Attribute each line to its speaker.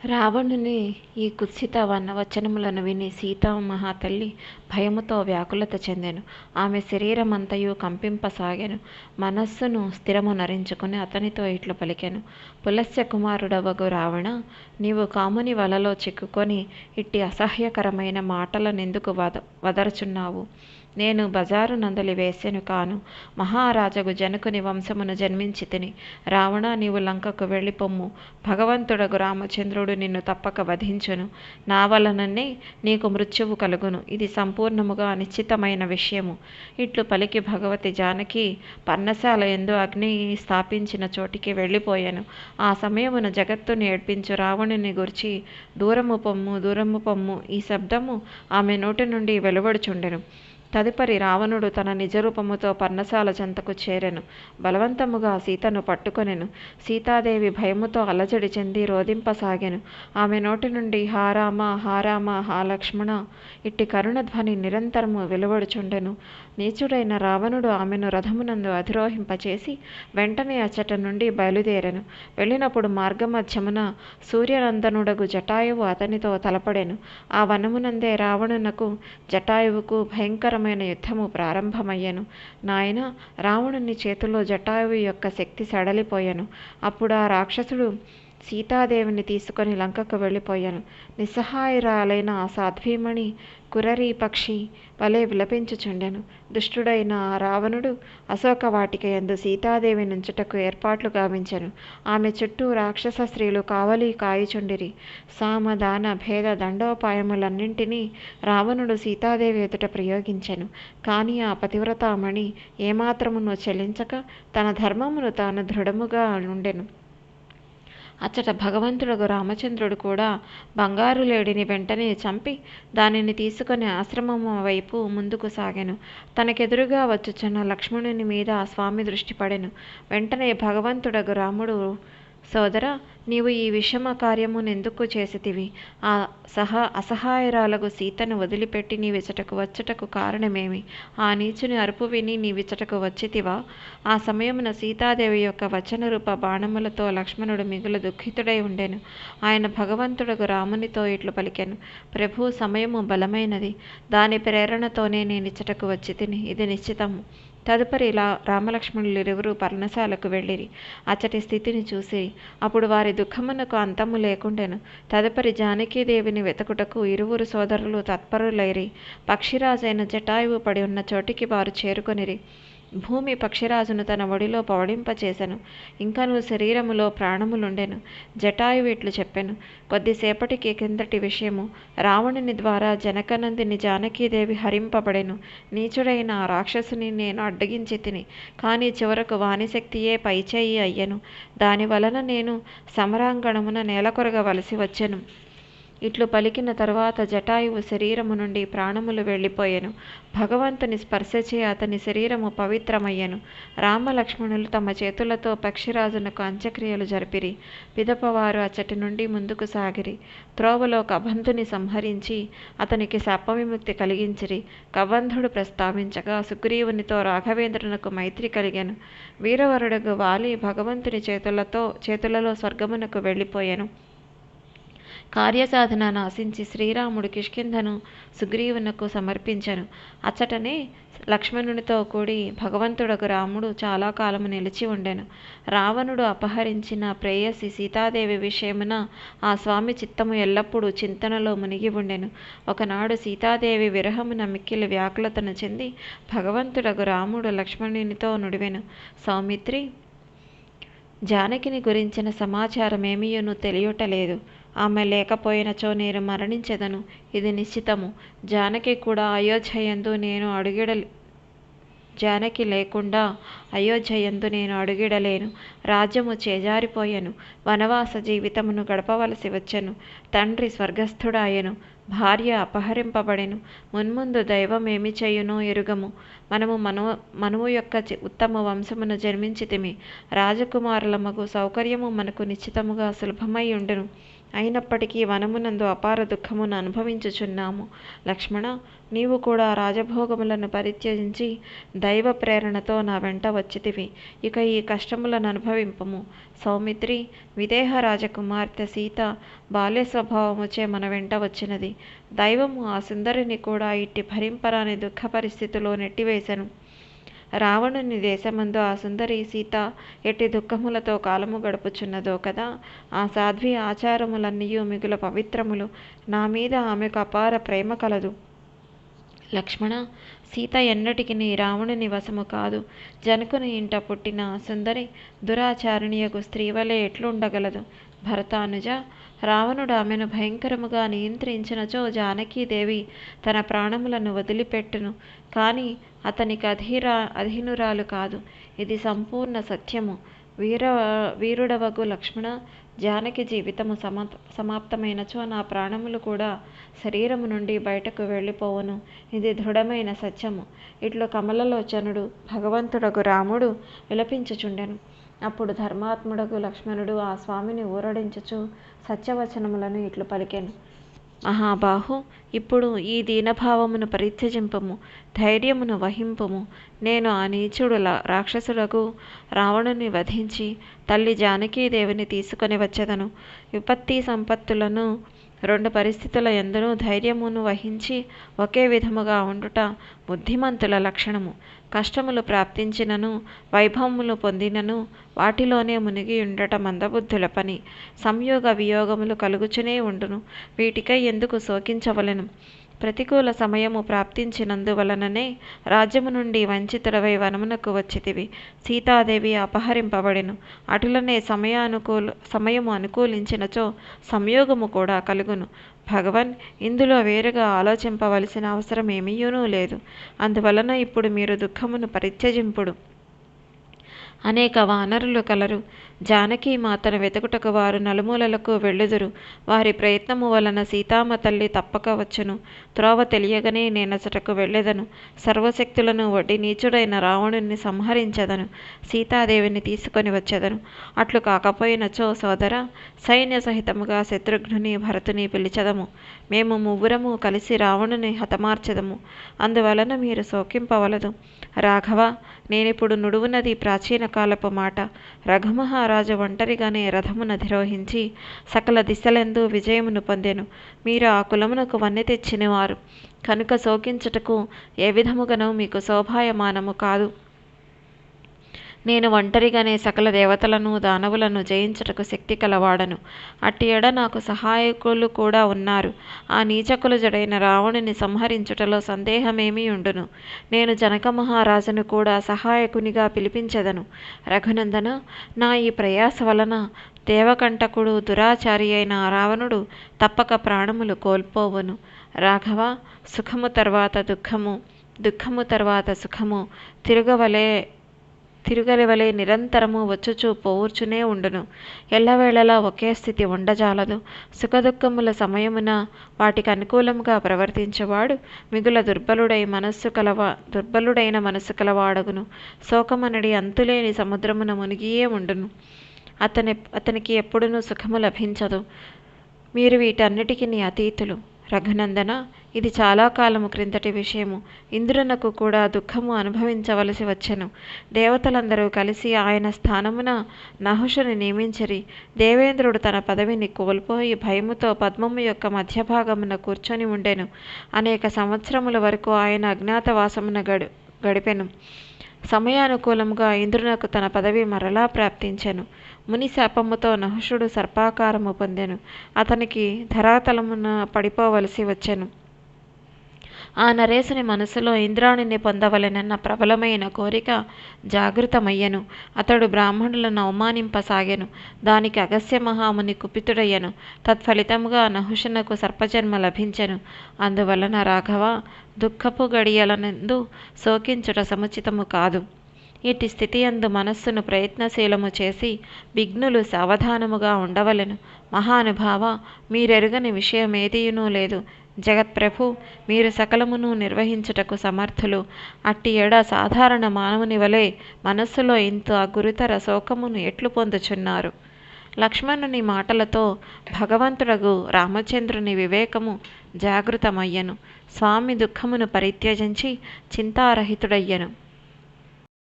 Speaker 1: రావణుని ఈ కుత్సిత వచనములను విని సీతామహాతల్లి భయముతో వ్యాకులత చెందెను. ఆమె శరీరమంతయు కంపింపసాగాను మనస్సును స్థిరము నరించుకుని అతనితో ఇట్లు పలికెను. పులస్య కుమారుడవగు రావణా! నీవు కాముని వలలో చిక్కుకొని ఇట్టి అసహ్యకరమైన మాటలనెందుకు వదరుచున్నావు? నేను బజారు నందలి వేసెను కాను. మహారాజగు జనకుని వంశమున జన్మించితిని. రావణా నీవు లంకకు వెళ్ళిపొమ్ము. భగవంతుడగు రామచంద్రుడు నిన్ను తప్పక వధించును. నా వలననే నీకు మృత్యువు కలుగును. ఇది సంపూర్ణముగా నిశ్చితమైన విషయము. ఇట్లు పలికి భగవతి జానకి పర్ణశాల ఎందు అగ్ని స్థాపించిన చోటికి వెళ్ళిపోయాను ఆ సమయమున జగత్తును ఏడ్పించు రావణుని గూర్చి దూరము పొమ్ము దూరము పొమ్ము ఈ శబ్దము ఆమె నోటి నుండి వెలువడుచుండెను. తదుపరి రావణుడు తన నిజరూపముతో పర్ణశాల చెంతకు చేరెను. బలవంతముగా సీతను పట్టుకొనెను. సీతాదేవి భయముతో అలజడి చెంది రోధింపసాగెను ఆమె నోటి నుండి హారామ హారామ హా లక్ష్మణ ఇట్టి కరుణ ధ్వని నిరంతరము వెలువడుచుండెను. నీచుడైన రావణుడు ఆమెను రథమునందు అధిరోహింపచేసి వెంటనే అచ్చట నుండి బయలుదేరెను. వెళ్ళినప్పుడు మార్గమధ్యమున సూర్యనందనుడగు జటాయువు అతనితో తలపడెను. ఆ వనమునందే రావణునకు జటాయువుకు భయంకరమైన యుద్ధము ప్రారంభమయ్యెను. నాయన రావణుని చేతిలో జటాయువు యొక్క శక్తి సడలిపోయెను. ఆ రాక్షసుడు సీతాదేవిని తీసుకొని లంకకు వెళ్ళిపోయాను నిస్సహాయురాలైన ఆ సాధ్వీమణి కురరీ పక్షి వలె విలపించుచుండెను. దుష్టుడైన ఆ రావణుడు అశోకవాటిక ఎందు సీతాదేవి నుంచుటకు ఏర్పాట్లు గావించెను. ఆమె చుట్టూ రాక్షస స్త్రీలు కావలి కాయుచుండిరి. సామ దాన భేద దండోపాయములన్నింటినీ రావణుడు సీతాదేవి ఎదుట ప్రయోగించెను. కాని ఆ పతివ్రతామణి ఏమాత్రమును చెల్లించక తన ధర్మమును తాను దృఢముగా నుండెను. అచ్చట భగవంతుడగు రామచంద్రుడు కూడా బంగారు లేడిని వెంటనే చంపి దానిని తీసుకొని ఆశ్రమము వైపు ముందుకు సాగాను తనకెదురుగా వచ్చుచున్న లక్ష్మణుని మీద ఆ స్వామి దృష్టి పడెను. వెంటనే భగవంతుడగు రాముడు సోదరా నీవు ఈ విషమ కార్యము నెందుకు చేసితివి? ఆ సహా అసహాయరాలకు సీతను వదిలిపెట్టి నీ విచటకు వచ్చుటకు కారణమేమి? ఆ నీచుని అరుపు విని నీ విచటకు వచ్చితివా? ఆ సమయమున సీతాదేవి యొక్క వచనరూప బాణములతో లక్ష్మణుడు మిగుల దుఃఖితుడై ఉండెను. ఆయన భగవంతుడకు రామునితో ఇట్లు పలికెను. ప్రభు సమయము బలమైనది. దాని ప్రేరణతోనే నేనిచ్చటకు వచ్చితిని. ఇది నిశ్చితము. తదుపరి రామలక్ష్మణులిరువురూ పర్ణశాలకు వెళ్ళిరి. అచ్చటి స్థితిని చూసి అప్పుడు వారి దుఃఖమునకు అంతము లేకుండెను. తదుపరి జానకీదేవిని వెతకుటకు ఇరువురు సోదరులు తత్పరులైరి. పక్షిరాజైన జటాయువు పడి ఉన్న చోటికి వారు చేరుకొనిరి. భూమి పక్షిరాజును తన ఒడిలో పవళింపచేసెను. ఇంకనూ శరీరములో ప్రాణములుండెను. జటాయువు ఇట్లు చెప్పెను. కొద్దిసేపటికి కిందటి విషయము రావణుని ద్వారా జనకనందిని జానకీదేవి హరింపబడెను. నీచుడైన ఆ రాక్షసుని నేను అడ్డగించితిని. కానీ చివరకు వాణిశక్తియే పైచేయి అయ్యను దాని వలన నేను సమరాంగణమున నేలకొరగవలసి వచ్చెను. ఇట్లు పలికిన తరువాత జటాయువు శరీరము నుండి ప్రాణములు వెళ్ళిపోయెను. భగవంతుని స్పర్శచే అతని శరీరము పవిత్రమయ్యెను. రామలక్ష్మణులు తమ చేతులతో పక్షిరాజునకు అంత్యక్రియలు జరిపిరి. పిదపవారు అచ్చటి నుండి ముందుకు సాగిరి. త్రోవలో కబంధుని సంహరించి అతనికి శాపవిముక్తి కలిగించిరి. కబంధుడు ప్రస్తావించగా సుగ్రీవునితో రాఘవేంద్రునకు మైత్రి కలిగాను వీరవరుడగు వాలి భగవంతుని చేతులతో చేతులలో స్వర్గమునకు వెళ్ళిపోయెను. కార్యసాధన నాశించి శ్రీరాముడు కిష్కింధను సుగ్రీవునకు సమర్పించను అచ్చటనే లక్ష్మణునితో కూడి భగవంతుడకు రాముడు చాలా కాలము నిలిచి ఉండెను. రావణుడు అపహరించిన ప్రేయసి సీతాదేవి విషయమున ఆ స్వామి చిత్తము ఎల్లప్పుడూ చింతనలో మునిగి ఉండెను. ఒకనాడు సీతాదేవి విరహమున మిక్కిలి వ్యాకులతను చెంది భగవంతుడకు రాముడు లక్ష్మణునితో నుడివెను. సౌమిత్రి జానకిని గురించిన సమాచారమేమియును తెలియటలేదు ఆమె లేకపోయినచో నేను మరణించెదను. ఇది నిశ్చితము. జానకి కూడా అయోధ్యయందు నేను జానకి లేకుండా అయోధ్యయందు నేను అడుగిడలేను. రాజ్యము చేజారిపోయెను. వనవాస జీవితమును గడపవలసి వచ్చెను. తండ్రి స్వర్గస్థుడాయెను. భార్య అపహరింపబడెను మున్ముందు దైవం ఏమి చేయునో ఎరుగము మనము మను మనువు యొక్క ఉత్తమ వంశమును జన్మించితిమి రాజకుమారులమగు సౌకర్యము మనకు నిశ్చితముగా సులభమై ఉండెను అయినప్పటికీ వనమునందు అపార దుఃఖమును అనుభవించుచున్నాము. లక్ష్మణ నీవు కూడా రాజభోగములను పరిత్యజించి దైవ ప్రేరణతో నా వెంట వచ్చితివి. ఇక ఈ కష్టములను అనుభవింపము. సౌమిత్రి విదేహ రాజకుమార్తె సీత బాల్య స్వభావముచే మన వెంట వచ్చినది. దైవము ఆ సుందరిని కూడా ఇట్టి భరింపరాని దుఃఖ పరిస్థితిలో నెట్టివేశను రావణుని దేశమందు ఆ సుందరి సీత ఎట్టి దుఃఖములతో కాలము గడుపుచున్నదో కదా? ఆ సాధ్వి ఆచారములన్నీయు మిగుల పవిత్రములు నా మీద ఆమెకు అపార ప్రేమ కలదు. లక్ష్మణ సీత ఎన్నటికి నీ రావణుని వశము కాదు. జనకుని ఇంట పుట్టిన సుందరి దురాచారణీయకు స్త్రీవలే ఎట్లుండగలదు? భరతానుజ రావణుడు ఆమెను భయంకరముగా నియంత్రించినచో జానకీదేవి తన ప్రాణములను వదిలిపెట్టును. కానీ అతనికి అధీరా అధీనురాలు కాదు. ఇది సంపూర్ణ సత్యము. వీర వీరుడవగు లక్ష్మణ జానకి జీవితము సమా సమాప్తమైనచో నా ప్రాణములు కూడా శరీరము నుండి బయటకు వెళ్ళిపోవును. ఇది దృఢమైన సత్యము. ఇట్లు కమలలోచనుడు భగవంతుడగు రాముడు విలపించుచుండెను. అప్పుడు ధర్మాత్ముడకు లక్ష్మణుడు ఆ స్వామిని ఊరడించుచు సత్యవచనములను ఇట్లు పలికెను. మహాబాహు ఇప్పుడు ఈ దీనభావమును పరిత్యజింపము ధైర్యమును వహింపము. నేను ఆ నీచుడు రాక్షసులకు రావణుని వధించి తల్లి జానకీదేవిని తీసుకొని వచ్చేదను. విపత్తి సంపత్తులను రెండు పరిస్థితుల ఎందునూ ధైర్యమును వహించి ఒకే విధముగా ఉండుట బుద్ధిమంతుల లక్షణము. కష్టములు ప్రాప్తించినను వైభవములు పొందినను వాటిలోనే మునిగి ఉండట మందబుద్ధుల పని. సంయోగ వియోగములు కలుగుచునే ఉండును. వీటికై ఎందుకు శోకించవలెను? ప్రతికూల సమయము ప్రాప్తించినందువలననే రాజ్యము నుండి వంచితుడవై వనమునకు వచ్చితివి. సీతాదేవి అపహరింపబడెను. అటులనే సమయానుకూల సమయము అనుకూలించినచో సంయోగము కూడా కలుగును. భగవన్ ఇందులో వేరుగా ఆలోచింపవలసిన అవసరం ఏమీయూనూ లేదు. అందువలన ఇప్పుడు మీరు దుఃఖమును పరిత్యజింపుడు. అనేక వానరులు కలరు. జానకీ మాతను వెతుకుటకు వారు నలుమూలలకు వెళ్ళుదురు. వారి ప్రయత్నము వలన సీతామ తల్లి తప్పక వచ్చును. త్రోవ తెలియగనే నేనచటకు వెళ్ళెదను. సర్వశక్తులను వడ్డి నీచుడైన రావణుని సంహరించెదను. సీతాదేవిని తీసుకొని వచ్చెదను. అట్లు కాకపోయినచో సోదర సైన్య సహితముగా శత్రుఘ్నుని భరతుని పిలిచెదము. మేము ముగ్గురము కలిసి రావణుని హతమార్చెదము. అందువలన మీరు శోకింపవలదు. రాఘవ నేనిప్పుడు నుడువునది ప్రాచీన కాలపు మాట. రఘుమహారాజు ఒంటరిగానే రథమును అధిరోహించి సకల దిశలందు విజయమును పొందెను. మీరు ఆ కులమునకు వన్నె తెచ్చినవారు. కనుక శోకించుటకు ఏ విధముగానూ మీకు శోభాయమానము కాదు. నేను ఒంటరిగానే సకల దేవతలను దానవులను జయించుటకు శక్తి కలవాడను. అట్టి ఎడ నాకు సహాయకులు కూడా ఉన్నారు. ఆ నీచకులు జడైన రావణుని సంహరించుటలో సందేహమేమీ ఉండును. నేను జనక మహారాజును కూడా సహాయకునిగా పిలిపించెదను. రఘునందన నా ఈ ప్రయాస వలన దేవకంటకుడు దురాచారి అయిన రావణుడు తప్పక ప్రాణములు కోల్పోవును. రాఘవ సుఖము తర్వాత దుఃఖము దుఃఖము తర్వాత సుఖము. తిరగవలే తిరుగలివలే నిరంతరము వచ్చుచూ పోవుచునే ఉండును. ఎల్లవేళలా ఒకే స్థితి ఉండజాలదు. సుఖదుఖముల సమయమున వాటికి అనుకూలముగా ప్రవర్తించేవాడు మిగుల దుర్బలుడై మనస్సు కలవా దుర్బలుడైన మనస్సు కలవాడగును. శోకమనడి అంతులేని సముద్రమున మునిగియే ఉండును. అతని అతనికి ఎప్పుడునూ సుఖము లభించదు. మీరు వీటన్నిటికీ అతీతులు. రఘునందన ఇది చాలా కాలము క్రిందటి విషయము. ఇంద్రునకు కూడా దుఃఖము అనుభవించవలసి వచ్చెను. దేవతలందరూ కలిసి ఆయన స్థానమున నహుషుని నియమించిరి. దేవేంద్రుడు తన పదవిని కోల్పోయి భయముతో పద్మము యొక్క మధ్యభాగమున కూర్చొని ఉండెను. అనేక సంవత్సరముల వరకు ఆయన అజ్ఞాతవాసమున గడి గడిపెను. సమయానుకూలముగా ఇంద్రునకు తన పదవి మరలా ప్రాప్తించెను. ముని శాపముతో నహుషుడు సర్పాకారము పొందెను. అతనికి ధరాతలమున పడిపోవలసి వచ్చెను. ఆ నరేశుని మనసులో ఇంద్రాణిని పొందవలెనన్న ప్రబలమైన కోరిక జాగృతమయ్యను. అతడు బ్రాహ్మణులను అవమానింపసాగెను. దానికి అగస్య మహాముని కుపితుడయ్యను. తత్ఫలితముగా నహుషునకు సర్పజన్మ లభించెను. అందువలన రాఘవ దుఃఖపు గడియలనందు శోకించుట సముచితము కాదు. ఇట్టి స్థితి అందు మనస్సును ప్రయత్నశీలము చేసి విఘ్నులు సావధానముగా ఉండవలెను. మహానుభావ మీరెరుగని విషయమేదీనూ లేదు. జగత్ప్రభు మీరు సకలమును నిర్వహించుటకు సమర్థులు. అట్టి ఎడ సాధారణ మానవుని వలె మనస్సులో ఇంత గురుతర శోకమును ఎట్లు పొందుచున్నారు? లక్ష్మణుని మాటలతో భగవంతుడగు రామచంద్రుని వివేకము జాగృతమయ్యను. స్వామి దుఃఖమును పరిత్యజించి చింతారహితుడయ్యను.